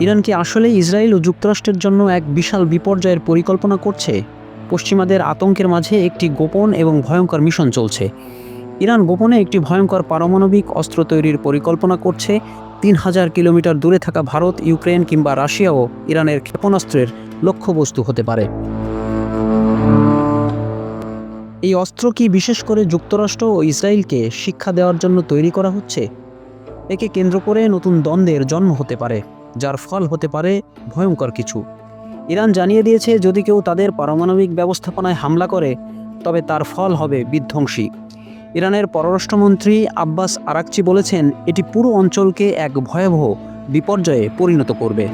Iran কি আসলে Israel ও যুক্তরাষ্ট্রের জন্য এক বিশাল বিপর্যয়ের পরিকল্পনা করছে। পশ্চিমাদের আতঙ্কের মাঝে একটি গোপন এবং ভয়ঙ্কর মিশন চলছে। ইরান গোপনে একটি ভয়ঙ্কর পারমাণবিক অস্ত্র তৈরির পরিকল্পনা করছে। তিন হাজার কিলোমিটার দূরে থাকা ভারত, ইউক্রেন কিংবা রাশিয়াও ইরানের ক্ষেপণাস্ত্রের লক্ষ্যবস্তু হতে পারে। এই অস্ত্র কি বিশেষ করে যুক্তরাষ্ট্র ও ইসরায়েলকে শিক্ষা দেওয়ার জন্য তৈরি করা হচ্ছে? একে কেন্দ্র করে নতুন দ্বন্দ্বের জন্ম হতে পারে। যার ফল হতে পারে ভয়ঙ্কর কিছু। ইরান জানিয়ে দিয়েছে, যদি কেউ তাদের পারমাণবিক ব্যবস্থাপনায় হামলা করে, তবে তার ফল হবে বিধ্বংসী। ইরানের পররাষ্ট্রমন্ত্রী আব্বাস আরাকচি বলেছেন, এটি পুরো অঞ্চলকে এক ভয়াবহ বিপর্যয়ে পরিণত করবে।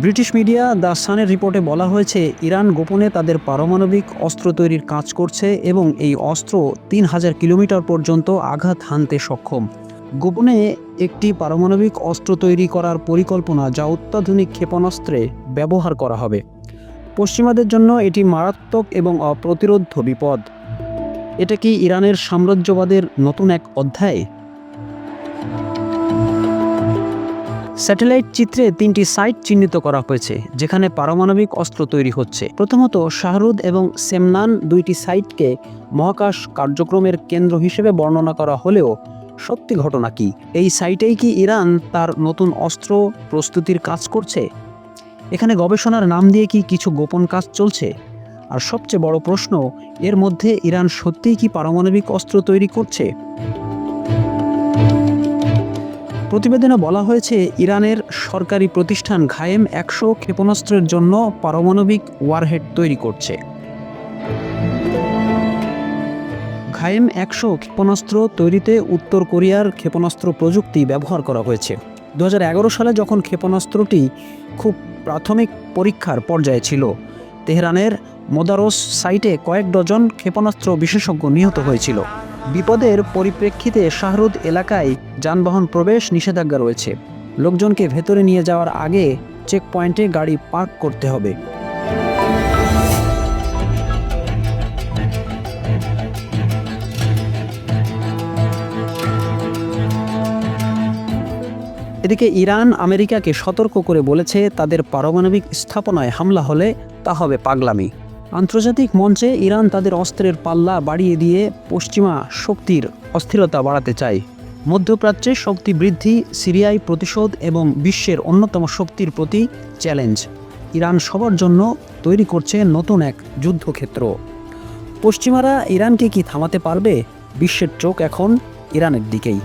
ব্রিটিশ মিডিয়া দ্য সানের রিপোর্টে বলা হয়েছে, ইরান গোপনে তাদের পারমাণবিক অস্ত্র তৈরির কাজ করছে এবং এই অস্ত্র তিন হাজার কিলোমিটার পর্যন্ত আঘাত হানতে সক্ষম। গোপনে একটি পারমাণবিক অস্ত্র তৈরি করার পরিকল্পনা যা অত্যাধুনিক ক্ষেপণাস্ত্রে ব্যবহার করা হবে। পশ্চিমাদের জন্য এটি মারাত্মক এবং অপ্রতিরোধ বিপদ। এটা কি ইরানের সাম্রাজ্যবাদের নতুন এক অধ্যায়? স্যাটেলাইট চিত্রে তিনটি সাইট চিহ্নিত করা হয়েছে, যেখানে পারমাণবিক অস্ত্র তৈরি হচ্ছে। প্রথমত, শাহরুদ এবং সেমনান দুইটি সাইটকে মহাকাশ কার্যক্রমের কেন্দ্র হিসেবে বর্ণনা করা হলেও সত্যি ঘটনা কি? এই সাইটেই কি ইরান তার নতুন অস্ত্র প্রস্তুতির কাজ করছে? এখানে গবেষণার নাম দিয়ে কি কিছু গোপন কাজ চলছে? আর সবচেয়ে বড় প্রশ্ন, এর মধ্যে ইরান সত্যিই কি পারমাণবিক অস্ত্র তৈরি করছে? প্রতিবেদনে বলা হয়েছে, ইরানের সরকারি প্রতিষ্ঠান ঘায়েম একশো ক্ষেপণাস্ত্রের জন্য পারমাণবিক ওয়ারহেড তৈরি করছে। ঘায়েম একশো ক্ষেপণাস্ত্র তৈরিতে উত্তর কোরিয়ার ক্ষেপণাস্ত্র প্রযুক্তি ব্যবহার করা হয়েছে। দু হাজার এগারো সালে যখন ক্ষেপণাস্ত্রটি খুব প্রাথমিক পরীক্ষার পর্যায়ে ছিল, তেহরানের মোদারোস সাইটে কয়েক ডজন ক্ষেপণাস্ত্র বিশেষজ্ঞ নিহত হয়েছিল। বিপদের পরিপ্রেক্ষিতে শাহরুদ এলাকায় যানবাহন প্রবেশ নিষেধাজ্ঞা রয়েছে। লোকজনকে ভেতরে নিয়ে যাওয়ার আগে চেক পয়েন্টে গাড়ি পার্ক করতে হবে। এদিকে ইরান আমেরিকাকে সতর্ক করে বলেছে, তাদের পারমাণবিক স্থাপনায় হামলা হলে তা হবে পাগলামি। আন্তর্জাতিক মঞ্চে ইরান তাদের অস্ত্রের পাল্লা বাড়িয়ে দিয়ে পশ্চিমা শক্তির অস্থিরতা বাড়াতে চায়। মধ্যপ্রাচ্যে শক্তি বৃদ্ধি, সিরিয়ায় প্রতিশোধ এবং বিশ্বের অন্যতম শক্তির প্রতি চ্যালেঞ্জ। ইরান সবার জন্য তৈরি করছে নতুন এক যুদ্ধক্ষেত্র। পশ্চিমারা ইরানকে কি থামাতে পারবে? বিশ্বের চোখ এখন ইরানের দিকেই।